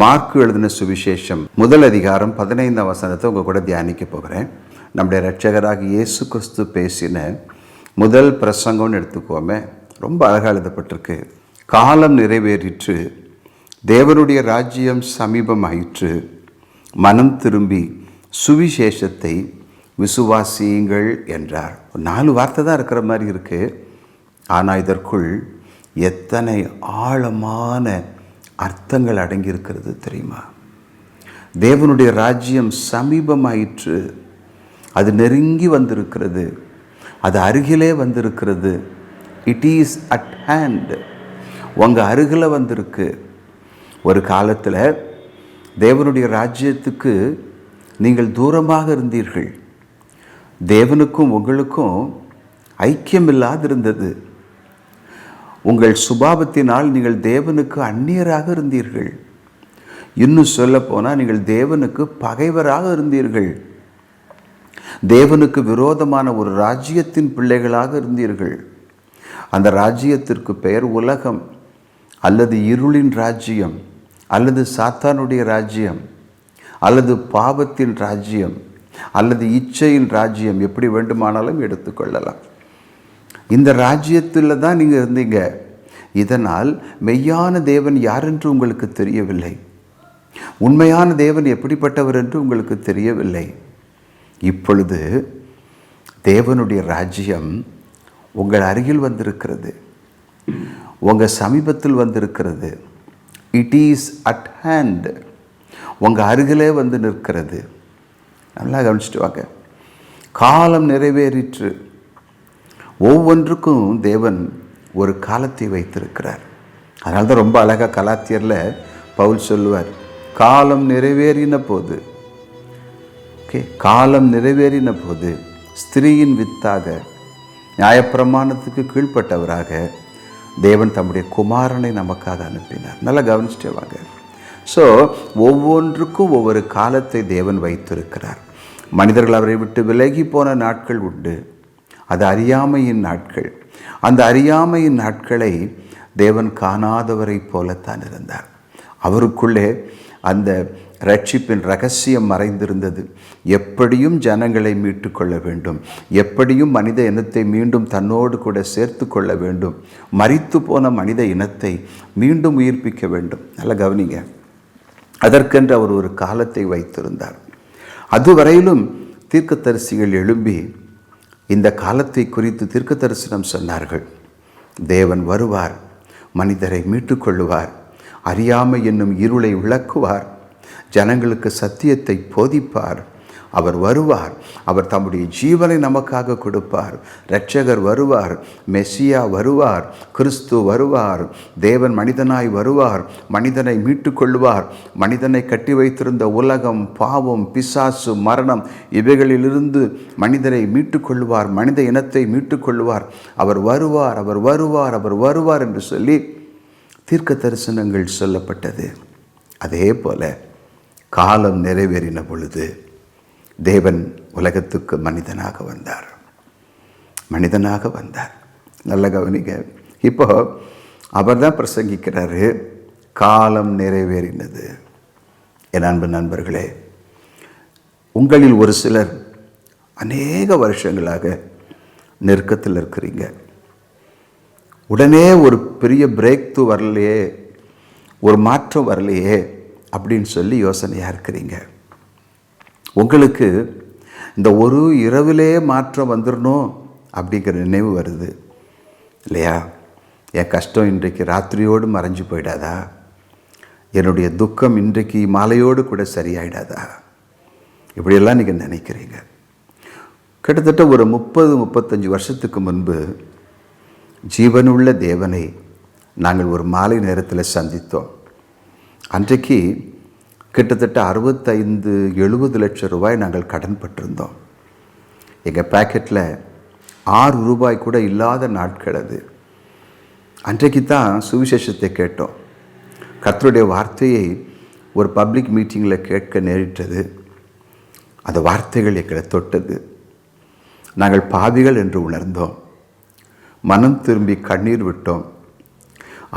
Mark எழுதின சுவிசேஷம் முதல் அதிகாரம் பதினைந்தாம் வசனத்தை உங்கள் கூட தியானிக்க போகிறேன். நம்முடைய ரட்சகராக இயேசு கிறிஸ்து பேசின முதல் பிரசங்கம்னு எடுத்துக்கோமே ரொம்ப அழகாக எழுதப்பட்டிருக்கு. காலம் நிறைவேறிற்று தேவனுடைய ராஜ்யம் சமீபமாயிற்று. மனம் திரும்பி சுவிசேஷத்தை விசுவாசியுங்கள் என்றார். ஒரு நாலு வார்த்தை தான் இருக்கிற மாதிரி இருக்குது ஆனால் இதற்குள் எத்தனை ஆழமான அர்த்தங்கள் அடங்கியிருக்கிறது தெரியுமா? தேவனுடைய ராஜ்யம் சமீபமாயிற்று. அது நெருங்கி வந்திருக்கிறது. அது அருகிலே வந்திருக்கிறது. இட் இஸ் அட் ஹேண்ட் உங்கள் அருகில் வந்திருக்கு. ஒரு காலத்தில் தேவனுடைய ராஜ்யத்துக்கு நீங்கள் தூரமாக இருந்தீர்கள். தேவனுக்கும் உங்களுக்கும் ஐக்கியம் இல்லாதிருந்தது உங்கள் சுபாவத்தினால் நீங்கள் தேவனுக்கு அந்நியராக இருந்தீர்கள். இன்னும் சொல்லப்போனால் நீங்கள் தேவனுக்கு பகைவராக இருந்தீர்கள். தேவனுக்கு விரோதமான ஒரு ராஜ்யத்தின் பிள்ளைகளாக இருந்தீர்கள். அந்த ராஜ்யத்திற்கு பெயர் உலகம் அல்லது இருளின் ராஜ்யம் அல்லது சாத்தானுடைய ராஜ்யம் அல்லது பாவத்தின் ராஜ்யம் அல்லது இச்சையின் ராஜ்யம் எப்படி வேண்டுமானாலும் எடுத்துக்கொள்ளலாம். இந்த ராஜ்யத்தில் தான் நீங்கள் இருந்தீங்க. இதனால் மெய்யான தேவன் யார் என்று உங்களுக்கு தெரியவில்லை. உண்மையான தேவன் எப்படிப்பட்டவர் என்று உங்களுக்கு தெரியவில்லை. இப்பொழுது தேவனுடைய ராஜ்யம் உங்கள் அருகில் வந்திருக்கிறது. உங்கள் சமீபத்தில் வந்திருக்கிறது. இட் இஸ் அட் ஹேண்ட் உங்கள் அருகிலே வந்து நிற்கிறது. நல்லா கவனிச்சுட்டு வாங்க. காலம் நிறைவேறிற்று. ஒவ்வொன்றுக்கும் தேவன் ஒரு காலத்தை வைத்திருக்கிறார். அதனால தான் ரொம்ப அழகாக கலாத்தியரில் பவுல் சொல்லுவார் காலம் நிறைவேறின போது ஓகே காலம் நிறைவேறின போது ஸ்திரீயின் வித்தாக நியாயப்பிரமாணத்துக்கு கீழ்ப்பட்டவராக தேவன் தம்முடைய குமாரனை நமக்காக அனுப்பினார். நல்லா கவனிச்சுட்டே வாங்க. ஸோ ஒவ்வொன்றுக்கும் ஒவ்வொரு காலத்தை தேவன் வைத்திருக்கிறார். மனிதர்கள் அவரை விட்டு விலகி போன நாட்கள் உண்டு. அது அறியாமையின் நாட்கள். அந்த அறியாமையின் நாட்களை தேவன் காணாதவரை போலத்தான் இருந்தார். அவருக்குள்ளே அந்த ரட்சிப்பின் ரகசியம் மறைந்திருந்தது. எப்படியும் ஜனங்களை மீட்டு கொள்ள வேண்டும். எப்படியும் மனித இனத்தை மீண்டும் தன்னோடு கூட சேர்த்து கொள்ள வேண்டும். மறித்து போன மனித இனத்தை மீண்டும் உயிர்ப்பிக்க வேண்டும். நல்ல கவனிங்க. அதற்கென்று அவர் ஒரு காலத்தை வைத்திருந்தார். அதுவரையிலும் தீர்க்கதரிசிகள் எழும்பி இந்த காலத்தை குறித்து தீர்க்க தரிசனம் சொன்னார்கள். தேவன் வருவார் மனிதரை மீட்டுக்கொள்ளுவார் அறியாமை என்னும் இருளை விளக்குவார் ஜனங்களுக்கு சத்தியத்தை போதிப்பார். அவர் வருவார். அவர் தம்முடைய ஜீவனை நமக்காக கொடுப்பார். இரட்சகர் வருவார். மெஸ்ஸியா வருவார். கிறிஸ்து வருவார். தேவன் மனிதனாய் வருவார். மனிதனை மீட்டு கொள்வார் மனிதனை கட்டி வைத்திருந்த உலகம் பாவம் பிசாசு மரணம் இவைகளிலிருந்து மனிதனை மீட்டு கொள்வார் மனித இனத்தை மீட்டு கொள்வார் அவர் வருவார் அவர் வருவார் அவர் வருவார் என்று சொல்லி தீர்க்க தரிசனங்கள் சொல்லப்பட்டது. அதே போல காலம் நிறைவேறின பொழுது தேவன் உலகத்துக்கு மனிதனாக வந்தார். மனிதனாக வந்தார். நல்ல கவனிக்க இப்போ அவர் தான் பிரசங்கிக்கிறாரு காலம் நிறைவேறினது. என் அன்பு நண்பர்களே உங்களில் ஒரு சிலர் அநேக வருஷங்களாக நெருக்கத்தில் இருக்கிறீங்க. உடனே ஒரு பெரிய பிரேக் தூ வரலையே ஒரு மாற்றம் வரலையே அப்படின்னு சொல்லி யோசனையாக இருக்கிறீங்க. உங்களுக்கு இந்த ஒரு இரவிலே மாற்றம் வந்துடணும் அப்படிங்கிற நினைவு வருது. இல்லையா? என் கஷ்டம் இன்றைக்கு ராத்திரியோடு மறைஞ்சு போயிடாதா? என்னுடைய துக்கம் இன்றைக்கு மாலையோடு கூட சரியாயிடாதா? இப்படியெல்லாம் நீங்கள் நினைக்கிறீங்க. கிட்டத்தட்ட ஒரு முப்பது முப்பத்தஞ்சு வருஷத்துக்கு முன்பு ஜீவனுள்ள தேவனை நாங்கள் ஒரு மாலை நேரத்தில் சந்தித்தோம். அன்றைக்கு கிட்டத்தட்ட அறுபத்தைந்து எழுபது லட்சம் ரூபாய் நாங்கள் கடன் பட்டிருந்தோம் எங்கள் பேக்கெட்டில் ஆறு ரூபாய் கூட இல்லாத நாட்கள் அது. அன்றைக்கு தான் சுவிசேஷத்தை கேட்டோம். கர்த்தருடைய வார்த்தையை ஒரு பப்ளிக் மீட்டிங்கில் கேட்க நேரிட்டது. அந்த வார்த்தைகள் எங்களை தொட்டது. நாங்கள் பாவிகள் என்று உணர்ந்தோம். மனம் திரும்பி கண்ணீர் விட்டோம்.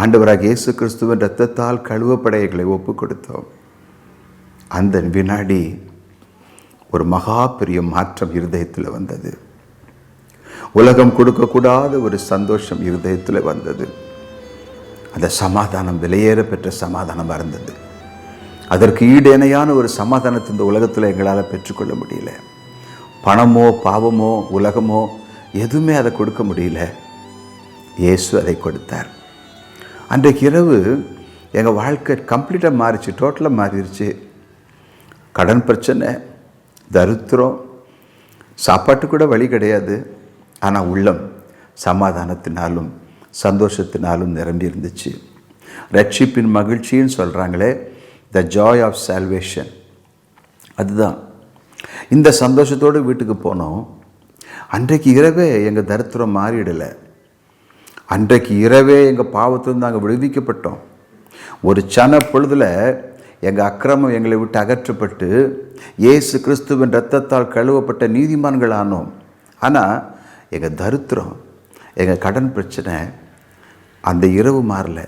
ஆண்டவராக இயேசு கிறிஸ்துவின் இரத்தத்தால் கழுவப்படையங்களை ஒப்பு கொடுத்தோம் அந்த வினாடி ஒரு மகா பெரிய மாற்றம் இருதயத்தில் வந்தது. உலகம் கொடுக்கக்கூடாத ஒரு சந்தோஷம் இருதயத்தில் வந்தது. அந்த சமாதானம் விலையேற பெற்ற சமாதானமாக இருந்தது அதற்கு ஈடேனையான ஒரு சமாதானத்தை இந்த உலகத்தில் எங்களால் பெற்றுக்கொள்ள முடியல. பணமோ பாவமோ உலகமோ எதுவுமே அதை கொடுக்க முடியல. இயேசு அதை கொடுத்தார். அன்றைக்கு இரவு எங்கள் வாழ்க்கை கம்ப்ளீட்டாக மாறிச்சு டோட்டலாக மாறிடுச்சு கடன் பிரச்சனை தரித்திரம் சாப்பாட்டு கூட வழி கிடையாது. ஆனால் உள்ளம் சமாதானத்தினாலும் சந்தோஷத்தினாலும் நிரம்பி இருந்துச்சு. ரட்சிப்பின் மகிழ்ச்சின்னு சொல்கிறாங்களே த ஜாய் ஆஃப் சால்வேஷன் அதுதான். இந்த சந்தோஷத்தோடு வீட்டுக்கு போனோம். அன்றைக்கு இரவே எங்கள் தரித்திரம் மாறிடலை. அன்றைக்கு இரவே எங்கள் பாவத்திலிருந்து நாங்கள் விடுவிக்கப்பட்டோம். ஒரு சன பொழுதில் எங்கள் அக்கிரமம் எங்களை விட்டு அகற்றப்பட்டு இயேசு கிறிஸ்துவின் ரத்தத்தால் கழுவப்பட்ட நீதிமான்கள் ஆனோம் ஆனால் எங்கள் தரித்திரம் எங்கள் கடன் பிரச்சனை அந்த இரவு மாறல.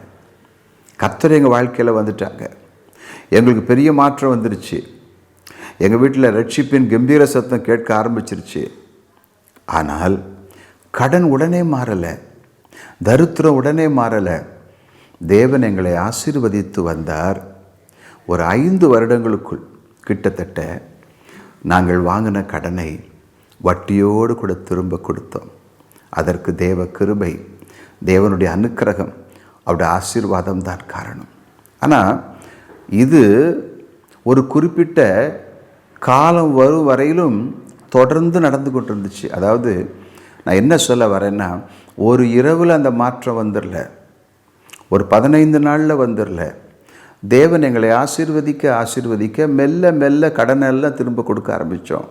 கர்த்தர் எங்கள் வாழ்க்கையில் வந்துட்டாங்க. எங்களுக்கு பெரிய மாற்றம் வந்துருச்சு. எங்கள் வீட்டில் ரட்சிப்பின் கம்பீர சத்தம் கேட்க ஆரம்பிச்சிருச்சு. ஆனால் கடன் உடனே மாறலை. தருத்திரம் உடனே மாறலை. தேவன் எங்களை ஆசீர்வதித்து வந்தார். ஒரு ஐந்து வருடங்களுக்குள் கிட்டத்தட்ட நாங்கள் வாங்கின கடனை வட்டியோடு கூட திரும்ப கொடுத்தோம். அதற்கு தேவ கிருபை தேவனுடைய அனுக்கிரகம் அவருடைய ஆசீர்வாதம் தான் காரணம். ஆனால் இது ஒரு குறிப்பிட்ட காலம் வரும் வரையிலும் தொடர்ந்து நடந்து கொண்டு இருந்துச்சு அதாவது நான் என்ன சொல்ல வரேன்னா ஒரு இரவில் அந்த மாற்றம் வந்துடல ஒரு பதினைந்து நாளில் வந்துடல தேவன் எங்களை ஆசீர்வதிக்க ஆசீர்வதிக்க மெல்ல மெல்ல கடனெல்லாம் திரும்ப கொடுக்க ஆரம்பித்தோம்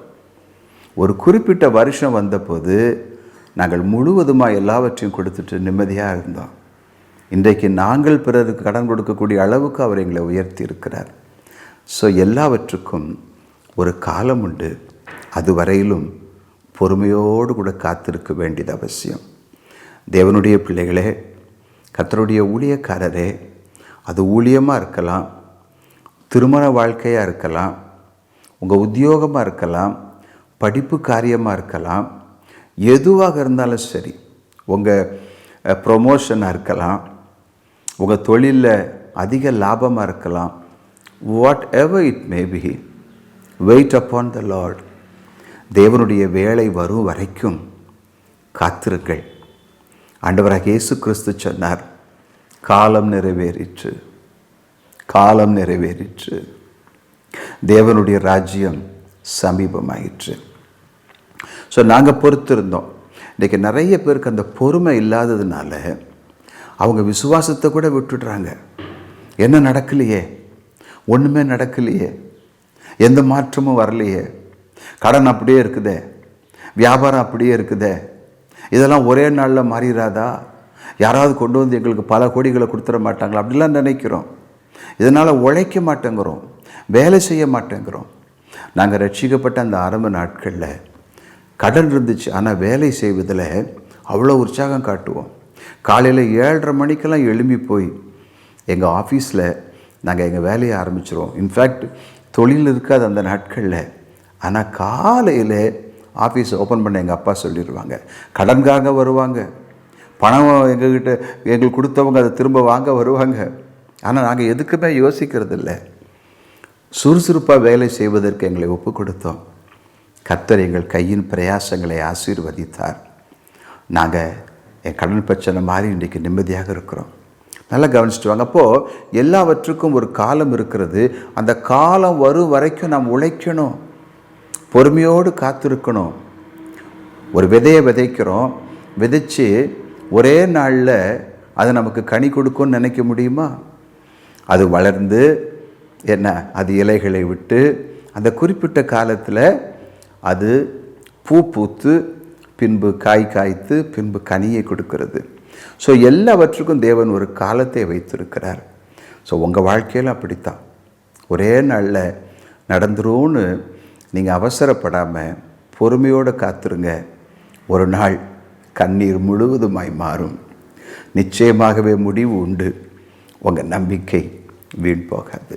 ஒரு குறிப்பிட்ட வருஷம் வந்தபோது நாங்கள் முழுவதுமாக எல்லாவற்றையும் கொடுத்துட்டு நிம்மதியாக இருந்தோம். இன்றைக்கு நாங்கள் பிறருக்கு கடன் கொடுக்கக்கூடிய அளவுக்கு அவர் எங்களை உயர்த்தி இருக்கிறார். ஸோ எல்லாவற்றுக்கும் ஒரு காலம் உண்டு. அது வரையிலும் பொறுமையோடு கூட காத்திருக்க வேண்டியது அவசியம். தேவனுடைய பிள்ளைகளே கத்தருடைய ஊழியக்காரரே அது ஊழியமாக இருக்கலாம் திருமண வாழ்க்கையாக இருக்கலாம் உங்கள் உத்தியோகமாக இருக்கலாம் படிப்பு காரியமாக இருக்கலாம் எதுவாக இருந்தாலும் சரி உங்கள் ப்ரொமோஷனாக இருக்கலாம் உங்கள் தொழிலில் அதிக லாபமாக இருக்கலாம் whatever it may be wait upon the lord தேவனுடைய வேலை வரும் வரைக்கும் காத்திருங்கள். ஆண்டவராக இயேசு கிறிஸ்து சொன்னார் காலம் நிறைவேறிற்று. காலம் நிறைவேறிற்று. தேவனுடைய ராஜ்யம் சமீபமாயிற்று. ஸோ நாங்கள் பொறுத்திருந்தோம். இன்றைக்கி நிறைய பேருக்கு அந்த பொறுமை இல்லாததுனால அவங்க விசுவாசத்தை கூட விட்டுடுறாங்க. என்ன நடக்கலையே? ஒன்றுமே நடக்கலையே. எந்த மாற்றமும் வரலையே. கடன் அப்படியே இருக்குதே. வியாபாரம் அப்படியே இருக்குதே. இதெல்லாம் ஒரே நாளில் மாறிடாதா யாராவது கொண்டு வந்து எங்களுக்கு பல கோடிகளை கொடுத்துட மாட்டாங்களா? அப்படிலாம் நினைக்கிறோம். இதனால் உழைக்க மாட்டேங்கிறோம். வேலை செய்ய மாட்டேங்கிறோம். நாங்கள் ரட்சிக்கப்பட்ட அந்த ஆரம்ப நாட்களில் கடன் இருந்துச்சு. ஆனால் வேலை செய்வதில் அவ்வளோ உற்சாகம் காட்டுவோம். காலையில் ஏழரை மணிக்கெல்லாம் எழும்பி போய் எங்கள் ஆஃபீஸில் நாங்கள் எங்கள் வேலையை ஆரம்பிச்சிருவோம். இன்ஃபேக்ட் தொழில் இருக்காது அந்த நாட்களில். ஆனால் காலையில் ஆஃபீஸ் ஓப்பன் பண்ண எங்கள் அப்பா சொல்லிடுவாங்க கடன்காக வருவாங்க. பணம் எங்ககிட்ட எங்களுக்கு கொடுத்தவங்க அதை திரும்ப வாங்க வருவாங்க. ஆனால் நாங்கள் எதுக்குமே யோசிக்கிறது இல்லை சுறுசுறுப்பாக வேலை செய்வதற்கு எங்களை ஒப்பு கொடுத்தோம். கத்தர் எங்கள் கையின் பிரயாசங்களை ஆசீர்வதித்தார். நாங்கள் என் கடன் பிரச்சனை மாதிரி இன்றைக்கி நிம்மதியாக இருக்கிறோம். நல்லா கவனிச்சுட்டு வாங்க. அப்போது எல்லாவற்றுக்கும் ஒரு காலம் இருக்கிறது. அந்த காலம் வரும் வரைக்கும் நாம் உழைக்கணும். பொறுமையோடு காத்திருக்கணும். ஒரு விதையை விதைக்கிறோம். விதைச்சு ஒரே நாளில் அது நமக்கு கனி கொடுக்கும்னு நினைக்க முடியுமா? அது வளர்ந்து என்ன அது இலைகளை விட்டு அந்த குறிப்பிட்ட காலத்தில் அது பூ பூத்து பின்பு காய் காய்த்து பின்பு கனியை கொடுக்கிறது. ஸோ எல்லாவற்றுக்கும் தேவன் ஒரு காலத்தை வைத்திருக்கிறார். ஸோ உங்கள் வாழ்க்கையில் அப்படித்தான். ஒரே நாளில் நடந்துரும்னு நீங்கள் அவசரப்படாமல் பொறுமையோடு காத்துருங்க. ஒரு நாள் கண்ணீர் முழுவதுமாய் மாறும். நிச்சயமாகவே முடிவு உண்டு. உங்கள் நம்பிக்கை வீண் போகாது.